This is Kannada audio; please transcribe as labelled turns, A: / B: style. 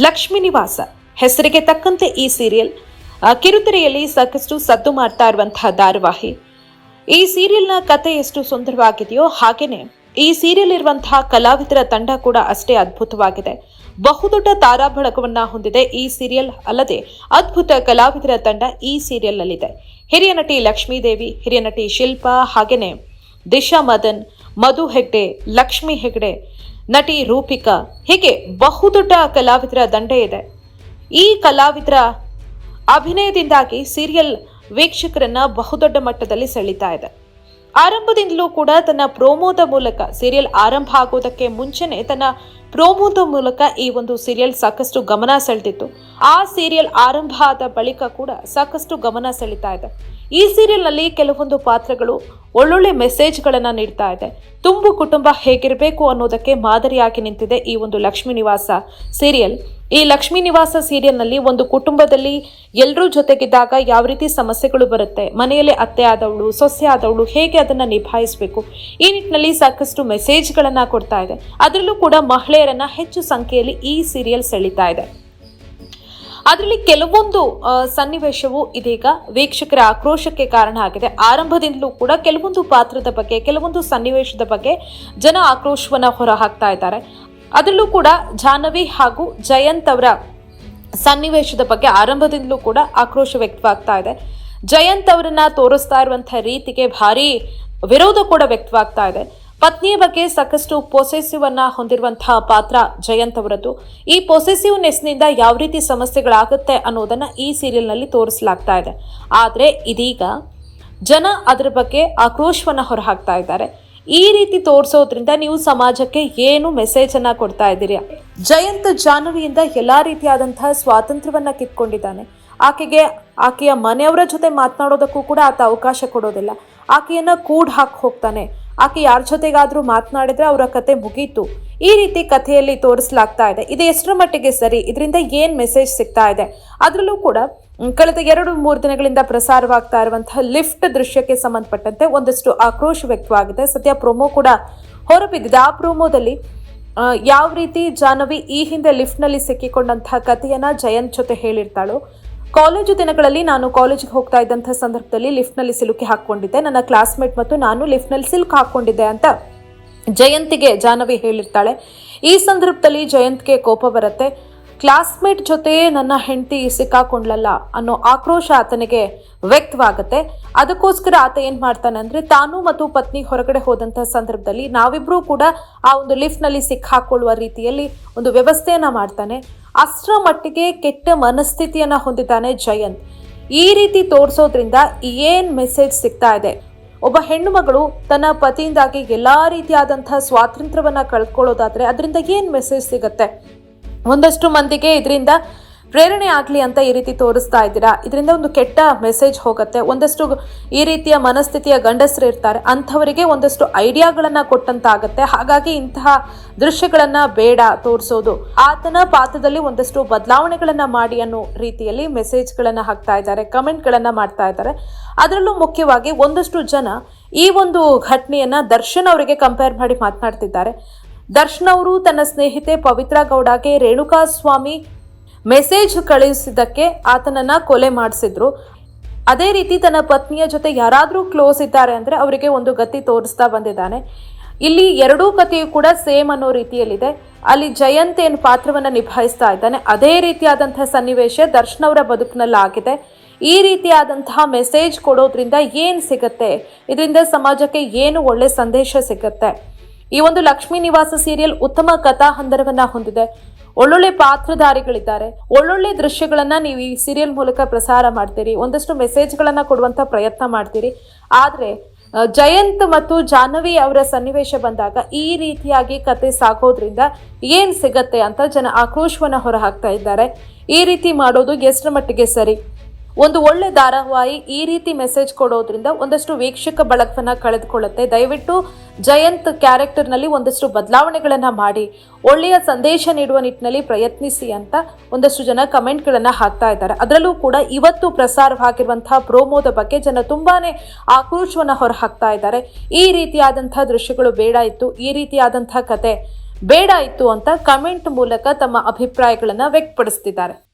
A: ಲಕ್ಷ್ಮೀ ನಿವಾಸ. ಹೆಸರಿಗೆ ತಕ್ಕಂತೆ ಈ ಸೀರಿಯಲ್ ಕಿರುತೆರೆಯಲ್ಲಿ ಸಾಕಷ್ಟು ಸದ್ದು ಮಾಡ್ತಾ ಇರುವಂತಹ ಧಾರಾವಾಹಿ. ಈ ಸೀರಿಯಲ್ನ ಕತೆ ಎಷ್ಟು ಸುಂದರವಾಗಿದೆಯೋ ಹಾಗೇನೆ, ಈ ಸೀರಿಯಲ್ ಇರುವಂತಹ ಕಲಾವಿದರ ತಂಡ ಕೂಡ ಅಷ್ಟೇ ಅದ್ಭುತವಾಗಿದೆ. ಬಹುದೊಡ್ಡ ತಾರಾಬಳಗವನ್ನ ಹೊಂದಿದೆ ಈ ಸೀರಿಯಲ್, ಅಲ್ಲದೆ ಅದ್ಭುತ ಕಲಾವಿದರ ತಂಡ ಈ ಸೀರಿಯಲ್ನಲ್ಲಿದೆ. ಹಿರಿಯ ನಟಿ ಲಕ್ಷ್ಮೀದೇವಿ ಹಿರಿಯ ನಟಿ ಶಿಲ್ಪಾ, ಹಾಗೇನೆ ದಿಶಾ ಮದನ್, ಮಧು ಹೆಗ್ಡೆ, ಲಕ್ಷ್ಮಿ ಹೆಗ್ಡೆ ನಟಿ ರೂಪಿಕಾ ಹೀಗೆ ಬಹುದೊಡ್ಡ ಕಲಾವಿದರ ದಂಡೆ ಇದೆ. ಈ ಕಲಾವಿದರ ಅಭಿನಯದಿಂದಾಗಿ ಸೀರಿಯಲ್ ವೀಕ್ಷಕರನ್ನ ಬಹುದೊಡ್ಡ ಮಟ್ಟದಲ್ಲಿ ಸೆಳೀತಾ ಇದೆ. ಆರಂಭದಿಂದಲೂ ಕೂಡ ತನ್ನ ಪ್ರೋಮೋದ ಮೂಲಕ ಸೀರಿಯಲ್ ಆರಂಭ ಆಗೋದಕ್ಕೆ ಮುಂಚೆನೆ ತನ್ನ ಪ್ರೋಮೋದ ಮೂಲಕ ಈ ಒಂದು ಸೀರಿಯಲ್ ಸಾಕಷ್ಟು ಗಮನ ಸೆಳೆದಿತ್ತು. ಆ ಸೀರಿಯಲ್ ಆರಂಭ ಆದ ಬಳಿಕ ಕೂಡ ಸಾಕಷ್ಟು ಗಮನ ಸೆಳೀತಾ ಇದೆ. ಈ ಸೀರಿಯಲ್ನಲ್ಲಿ ಕೆಲವೊಂದು ಪಾತ್ರಗಳು ಒಳ್ಳೊಳ್ಳೆ ಮೆಸೇಜ್ಗಳನ್ನು ನೀಡ್ತಾ ಇದೆ. ತುಂಬು ಕುಟುಂಬ ಹೇಗಿರಬೇಕು ಅನ್ನೋದಕ್ಕೆ ಮಾದರಿಯಾಗಿ ನಿಂತಿದೆ ಈ ಒಂದು ಲಕ್ಷ್ಮೀ ನಿವಾಸ ಸೀರಿಯಲ್ ಈ ಲಕ್ಷ್ಮೀ ನಿವಾಸ ಸೀರಿಯಲ್ನಲ್ಲಿ ಒಂದು ಕುಟುಂಬದಲ್ಲಿ ಎಲ್ಲರೂ ಜೊತೆಗಿದ್ದಾಗ ಯಾವ ರೀತಿ ಸಮಸ್ಯೆಗಳು ಬರುತ್ತೆ, ಮನೆಯಲ್ಲಿ ಅತ್ತೆ ಆದವಳು, ಸೊಸೆ ಆದವಳು ಹೇಗೆ ಅದನ್ನು ನಿಭಾಯಿಸಬೇಕು, ಈ ನಿಟ್ಟಿನಲ್ಲಿ ಸಾಕಷ್ಟು ಮೆಸೇಜ್ಗಳನ್ನು ಕೊಡ್ತಾ ಇದೆ. ಅದರಲ್ಲೂ ಕೂಡ ಮಹಿಳೆಯರನ್ನ ಹೆಚ್ಚು ಸಂಖ್ಯೆಯಲ್ಲಿ ಈ ಸೀರಿಯಲ್ ಸೆಳೀತಾ ಇದೆ. ಅದರಲ್ಲಿ ಕೆಲವೊಂದು ಸನ್ನಿವೇಶವು ಇದೀಗ ವೀಕ್ಷಕರ ಆಕ್ರೋಶಕ್ಕೆ ಕಾರಣ ಆಗಿದೆ. ಆರಂಭದಿಂದಲೂ ಕೂಡ ಕೆಲವೊಂದು ಪಾತ್ರದ ಬಗ್ಗೆ, ಕೆಲವೊಂದು ಸನ್ನಿವೇಶದ ಬಗ್ಗೆ ಜನ ಆಕ್ರೋಶವನ್ನು ಹೊರಹಾಕ್ತಾ ಇದ್ದಾರೆ. ಅದರಲ್ಲೂ ಕೂಡ ಜಾಹ್ನವಿ ಹಾಗೂ ಜಯಂತ್ ಅವರ ಸನ್ನಿವೇಶದ ಬಗ್ಗೆ ಆರಂಭದಿಂದಲೂ ಕೂಡ ಆಕ್ರೋಶ ವ್ಯಕ್ತವಾಗ್ತಾ ಇದೆ. ಜಯಂತ್ ಅವರನ್ನ ತೋರಿಸ್ತಾ ಇರುವಂತಹ ರೀತಿಗೆ ಭಾರಿ ವಿರೋಧ ಕೂಡ ವ್ಯಕ್ತವಾಗ್ತಾ ಇದೆ. ಪತ್ನಿಯ ಬಗ್ಗೆ ಸಾಕಷ್ಟು ಪೊಸೆಸಿವ್ ಅನ್ನ ಹೊಂದಿರುವಂತಹ ಪಾತ್ರ ಜಯಂತ್ ಅವರದ್ದು. ಈ ಪೊಸೆಸಿವ್ನೆಸ್ನಿಂದ ಯಾವ ರೀತಿ ಸಮಸ್ಯೆಗಳಾಗುತ್ತೆ ಅನ್ನೋದನ್ನ ಈ ಸೀರಿಯಲ್ನಲ್ಲಿ ತೋರಿಸಲಾಗ್ತಾ ಇದೆ. ಆದ್ರೆ ಇದೀಗ ಜನ ಅದರ ಬಗ್ಗೆ ಆಕ್ರೋಶವನ್ನ ಹೊರಹಾಕ್ತಾ ಇದ್ದಾರೆ. ಈ ರೀತಿ ತೋರಿಸೋದ್ರಿಂದ ನೀವು ಸಮಾಜಕ್ಕೆ ಏನು ಮೆಸೇಜ್ ಅನ್ನ ಕೊಡ್ತಾ ಇದ್ದೀರಿ? ಜಯಂತ್ ಜಾಹ್ನವಿಯಿಂದ ಎಲ್ಲಾ ರೀತಿಯಾದಂತಹ ಸ್ವಾತಂತ್ರ್ಯವನ್ನ ಕಿತ್ಕೊಂಡಿದ್ದಾನೆ. ಆಕೆಗೆ, ಆಕೆಯ ಮನೆಯವರ ಜೊತೆ ಮಾತನಾಡೋದಕ್ಕೂ ಕೂಡ ಆತ ಅವಕಾಶ ಕೊಡೋದಿಲ್ಲ. ಆಕೆಯನ್ನ ಕೂಡ್ ಹಾಕಿ ಹೋಗ್ತಾನೆ. ಆಕೆ ಯಾರ ಜೊತೆಗಾದರೂ ಮಾತನಾಡಿದ್ರೆ ಅವರ ಕತೆ ಮುಗೀತು. ಈ ರೀತಿ ಕಥೆಯಲ್ಲಿ ತೋರಿಸಲಾಗ್ತಾ ಇದೆ. ಇದು ಎಷ್ಟರ ಮಟ್ಟಿಗೆ ಸರಿ? ಇದರಿಂದ ಏನು ಮೆಸೇಜ್ ಸಿಗ್ತಾ ಇದೆ? ಅದರಲ್ಲೂ ಕೂಡ ಕಳೆದ ಎರಡು ಮೂರು ದಿನಗಳಿಂದ ಪ್ರಸಾರವಾಗ್ತಾ ಇರುವಂತಹ ಲಿಫ್ಟ್ ದೃಶ್ಯಕ್ಕೆ ಸಂಬಂಧಪಟ್ಟಂತೆ ಒಂದಷ್ಟು ಆಕ್ರೋಶ ವ್ಯಕ್ತವಾಗಿದೆ. ಸದ್ಯ ಪ್ರೊಮೋ ಕೂಡ ಹೊರಬಿದ್ದಿದೆ. ಆ ಪ್ರೊಮೋದಲ್ಲಿ ಯಾವ ರೀತಿ ಜಾಹ್ನವಿ ಈ ಹಿಂದೆ ಲಿಫ್ಟ್ನಲ್ಲಿ ಸಿಕ್ಕಿಕೊಂಡಂತಹ ಕಥೆಯನ್ನ ಜಯಂತ್ ಜೊತೆ ಹೇಳಿರ್ತಾಳೋ, ಕಾಲೇಜು ದಿನಗಳಲ್ಲಿ ನಾನು ಕಾಲೇಜಿಗೆ ಹೋಗ್ತಾ ಇದ್ದಂಥ ಸಂದರ್ಭದಲ್ಲಿ ಲಿಫ್ಟ್ನಲ್ಲಿ ಸಿಲುಕಿ ಹಾಕೊಂಡಿದ್ದೆ ನನ್ನ ಕ್ಲಾಸ್ಮೇಟ್ ಮತ್ತು ನಾನು ಲಿಫ್ಟ್ನಲ್ಲಿ ಸಿಲ್ಕ್ ಹಾಕೊಂಡಿದ್ದೆ ಅಂತ ಜಯಂತಿಗೆ ಜಾಹ್ನವಿ ಹೇಳಿರ್ತಾಳೆ. ಈ ಸಂದರ್ಭದಲ್ಲಿ ಜಯಂತ್ಗೆ ಕೋಪ ಬರುತ್ತೆ. ಕ್ಲಾಸ್ಮೇಟ್ ಜೊತೆ ನನ್ನ ಹೆಂಡತಿ ಸಿಕ್ಕಾಕೊಂಡ್ಲಲ್ಲ ಅನ್ನೋ ಆಕ್ರೋಶ ಆತನಿಗೆ ವ್ಯಕ್ತವಾಗುತ್ತೆ. ಅದಕ್ಕೋಸ್ಕರ ಆತ ಏನು ಮಾಡ್ತಾನೆ ಅಂದ್ರೆ ತಾನು ಮತ್ತು ಪತ್ನಿ ಹೊರಗಡೆ ಹೋದಂಥ ಸಂದರ್ಭದಲ್ಲಿ ನಾವಿಬ್ಬರೂ ಕೂಡ ಆ ಒಂದು ಲಿಫ್ಟ್ನಲ್ಲಿ ಸಿಕ್ಕಾಕೊಳ್ಳುವ ರೀತಿಯಲ್ಲಿ ಒಂದು ವ್ಯವಸ್ಥೆಯನ್ನು ಮಾಡ್ತಾನೆ. ಅಷ್ಟರ ಮಟ್ಟಿಗೆ ಕೆಟ್ಟ ಮನಸ್ಥಿತಿಯನ್ನ ಹೊಂದಿದ್ದಾನೆ ಜಯಂತ್. ಈ ರೀತಿ ತೋರಿಸೋದ್ರಿಂದ ಏನ್ ಮೆಸೇಜ್ ಸಿಗ್ತಾ ಇದೆ? ಒಬ್ಬ ಹೆಣ್ಣು ಮಗಳು ತನ್ನ ಪತಿಯಿಂದಾಗಿ ಎಲ್ಲ ರೀತಿಯಾದಂತಹ ಸ್ವಾತಂತ್ರ್ಯವನ್ನ ಕಳ್ಕೊಳ್ಳೋದಾದರೆ ಅದರಿಂದ ಏನ್ ಮೆಸೇಜ್ ಸಿಗತ್ತೆ? ಒಂದಷ್ಟು ಮಂದಿಗೆ ಇದರಿಂದ ಪ್ರೇರಣೆ ಆಗಲಿ ಅಂತ ಈ ರೀತಿ ತೋರಿಸ್ತಾ ಇದ್ದೀರಾ? ಇದರಿಂದ ಒಂದು ಕೆಟ್ಟ ಮೆಸೇಜ್ ಹೋಗುತ್ತೆ. ಒಂದಷ್ಟು ಈ ರೀತಿಯ ಮನಸ್ಥಿತಿಯ ಗಂಡಸರು ಇರ್ತಾರೆ. ಅಂಥವರಿಗೆ ಒಂದಷ್ಟು ಐಡಿಯಾಗಳನ್ನ ಕೊಟ್ಟಂತಾಗತ್ತೆ. ಹಾಗಾಗಿ ಇಂತಹ ದೃಶ್ಯಗಳನ್ನು ಬೇಡ ತೋರಿಸೋದು. ಆತನ ಪಾತ್ರದಲ್ಲಿ ಒಂದಷ್ಟು ಬದಲಾವಣೆಗಳನ್ನು ಮಾಡಿ ಅನ್ನೋ ರೀತಿಯಲ್ಲಿ ಮೆಸೇಜ್ಗಳನ್ನು ಹಾಕ್ತಾ ಇದ್ದಾರೆ, ಕಮೆಂಟ್ಗಳನ್ನು ಮಾಡ್ತಾ ಇದ್ದಾರೆ. ಅದರಲ್ಲೂ ಮುಖ್ಯವಾಗಿ ಒಂದಷ್ಟು ಜನ ಈ ಒಂದು ಘಟನೆಯನ್ನ ದರ್ಶನ್ ಅವರಿಗೆ ಕಂಪೇರ್ ಮಾಡಿ ಮಾತನಾಡ್ತಿದ್ದಾರೆ. ದರ್ಶನ್ ಅವರು ತನ್ನ ಸ್ನೇಹಿತೆ ಪವಿತ್ರ ಗೌಡಗೆ ರೇಣುಕಾ ಸ್ವಾಮಿ ಮೆಸೇಜ್ ಕಳುಹಿಸಿದ್ದಕ್ಕೆ ಆತನನ್ನ ಕೊಲೆ ಮಾಡಿಸಿದ್ರು. ಅದೇ ರೀತಿ ತನ್ನ ಪತ್ನಿಯ ಜೊತೆ ಯಾರಾದರೂ ಕ್ಲೋಸ್ ಇದ್ದಾರೆ ಅಂದರೆ ಅವರಿಗೆ ಒಂದು ಗತಿ ತೋರಿಸ್ತಾ ಬಂದಿದ್ದಾನೆ. ಇಲ್ಲಿ ಎರಡೂ ಕಥೆಯು ಕೂಡ ಸೇಮ್ ಅನ್ನೋ ರೀತಿಯಲ್ಲಿದೆ. ಅಲ್ಲಿ ಜಯಂತ್ ಏನು ಪಾತ್ರವನ್ನು ನಿಭಾಯಿಸ್ತಾ ಇದ್ದಾನೆ. ಅದೇ ರೀತಿಯಾದಂಥ ಸನ್ನಿವೇಶ ದರ್ಶನ್ ಅವರ ಬದುಕಿನಲ್ಲಿ ಆಗಿದೆ ಈ ರೀತಿಯಾದಂತಹ ಮೆಸೇಜ್ ಕೊಡೋದ್ರಿಂದ ಏನು ಸಿಗುತ್ತೆ? ಇದರಿಂದ ಸಮಾಜಕ್ಕೆ ಏನು ಒಳ್ಳೆ ಸಂದೇಶ ಸಿಗತ್ತೆ? ಈ ಒಂದು ಲಕ್ಷ್ಮೀ ನಿವಾಸ ಸೀರಿಯಲ್ ಉತ್ತಮ ಕಥಾ ಹಂದರವನ್ನ ಹೊಂದಿದೆ. ಒಳ್ಳೊಳ್ಳೆ ಪಾತ್ರಧಾರಿಗಳಿದ್ದಾರೆ. ಒಳ್ಳೊಳ್ಳೆ ದೃಶ್ಯಗಳನ್ನ ನೀವು ಈ ಸೀರಿಯಲ್ ಮೂಲಕ ಪ್ರಸಾರ ಮಾಡ್ತೀರಿ. ಒಂದಷ್ಟು ಮೆಸೇಜ್ಗಳನ್ನ ಕೊಡುವಂತ ಪ್ರಯತ್ನ ಮಾಡ್ತೀರಿ. ಆದ್ರೆ ಜಯಂತ್ ಮತ್ತು ಜಾಹ್ನವಿ ಅವರ ಸನ್ನಿವೇಶ ಬಂದಾಗ ಈ ರೀತಿಯಾಗಿ ಕತೆ ಸಾಗೋದ್ರಿಂದ ಏನ್ ಸಿಗತ್ತೆ ಅಂತ ಜನ ಆಕ್ರೋಶವನ್ನ ಹೊರಹಾಕ್ತಾ ಇದ್ದಾರೆ. ಈ ರೀತಿ ಮಾಡೋದು ಎಷ್ಟರ ಮಟ್ಟಿಗೆ ಸರಿ? ಒಂದು ಒಳ್ಳೆ ಧಾರಾವಾಹಿ ಈ ರೀತಿ ಮೆಸೇಜ್ ಕೊಡೋದ್ರಿಂದ ಒಂದಷ್ಟು ವೀಕ್ಷಕ ಬಳಕವನ್ನು ಕಳೆದುಕೊಳ್ಳುತ್ತೆ. ದಯವಿಟ್ಟು ಜಯಂತ್ ಕ್ಯಾರೆಕ್ಟರ್ನಲ್ಲಿ ಒಂದಷ್ಟು ಬದಲಾವಣೆಗಳನ್ನ ಮಾಡಿ. ಒಳ್ಳೆಯ ಸಂದೇಶ ನೀಡುವ ನಿಟ್ಟಿನಲ್ಲಿ ಪ್ರಯತ್ನಿಸಿ ಅಂತ ಒಂದಷ್ಟು ಜನ ಕಮೆಂಟ್ಗಳನ್ನ ಹಾಕ್ತಾ ಇದ್ದಾರೆ. ಅದರಲ್ಲೂ ಕೂಡ ಇವತ್ತು ಪ್ರಸಾರವಾಗಿರುವಂತಹ ಪ್ರೋಮೋದ ಬಗ್ಗೆ ಜನ ತುಂಬಾನೇ ಆಕ್ರೋಶವನ್ನ ಹೊರಹಾಕ್ತಾ ಇದ್ದಾರೆ. ಈ ರೀತಿಯಾದಂತಹ ದೃಶ್ಯಗಳು ಬೇಡ ಇತ್ತು, ಈ ರೀತಿಯಾದಂತಹ ಕತೆ ಬೇಡ ಇತ್ತು ಅಂತ ಕಮೆಂಟ್ ಮೂಲಕ ತಮ್ಮ ಅಭಿಪ್ರಾಯಗಳನ್ನ ವ್ಯಕ್ತಪಡಿಸ್ತಿದ್ದಾರೆ.